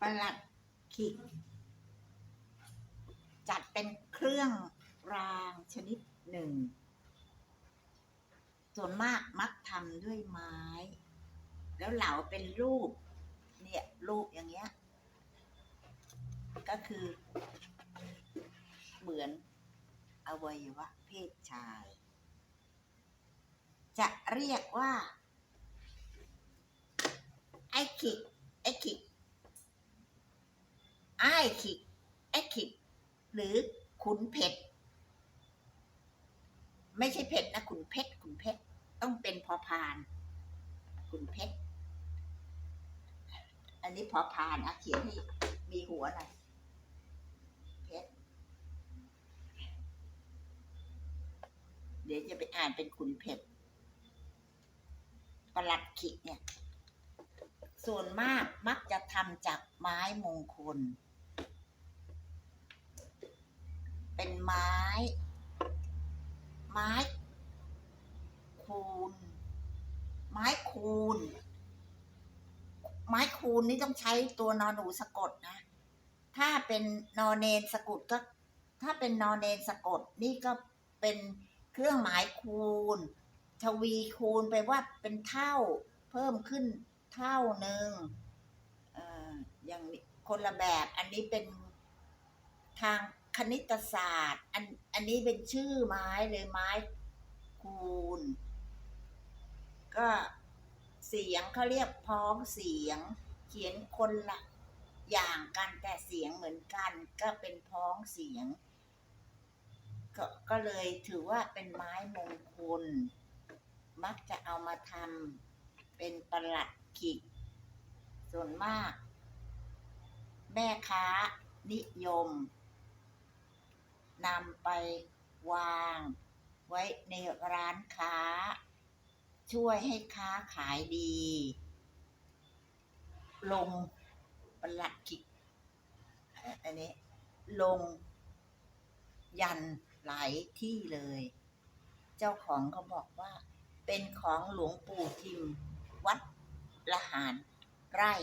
ประหลัดขิก จัดเป็นเครื่องรางชนิดหนึ่ง ส่วนมากมักทำด้วยไม้ แล้วเหลาเป็นรูป เนี่ยรูปอย่างเงี้ย ก็คือ เหมือนอวัยวะเพศชาย จะเรียกว่า ไอ้ขิก ไอ้ขิก ไอ้ขิกไอ้ขิกหรือขุนเพชรไม่ใช่เพชรนะขุนเพชรขุนเพชรต้องเป็นพอพาน ขุนเพชรอันนี้พอพานอะเขียนให้มีหัวหน่อยเพชรเดี๋ยวจะไปอ่านเป็นขุนเพชรประหลัดขิกเนี่ย ส่วนมากมักจะทำจากไม้มงคล เป็นไม้ ไม้ คูณ ไม้คูณ ไม้คูณนี่ต้องใช้ตัวนอนหนูสะกดนะ ถ้าเป็นนอเนนสะกดก็ ถ้าเป็นนอเนนสะกดนี่ก็เป็นเครื่องหมายคูณ ทวีคูณไปว่าเป็นเท่า เพิ่มขึ้นเท่าหนึ่งออย่างคนละแบบ อันนี้เป็นทาง คณิตศาสตร์ อันอันนี้เป็นชื่อไม้เลยไม้คูณ ก็เสียงเขาเรียกพ้องเสียง เขียนคนละอย่างกันแต่เสียงเหมือนกัน ก็เป็นพ้องเสียง ก็ก็เลยถือว่าเป็นไม้มงคล มักจะเอามาทำเป็นประหลัดขิก ส่วนมาก แม่ค้านิยม นำไปวางไว้ในร้านค้า ช่วยให้ค้าขายดี ลงประหลัดขิกอันนี้ ลง ยันหลายที่เลย เจ้าของก็บอกว่า เป็นของหลวงปู่ทิม วัดละหารไร่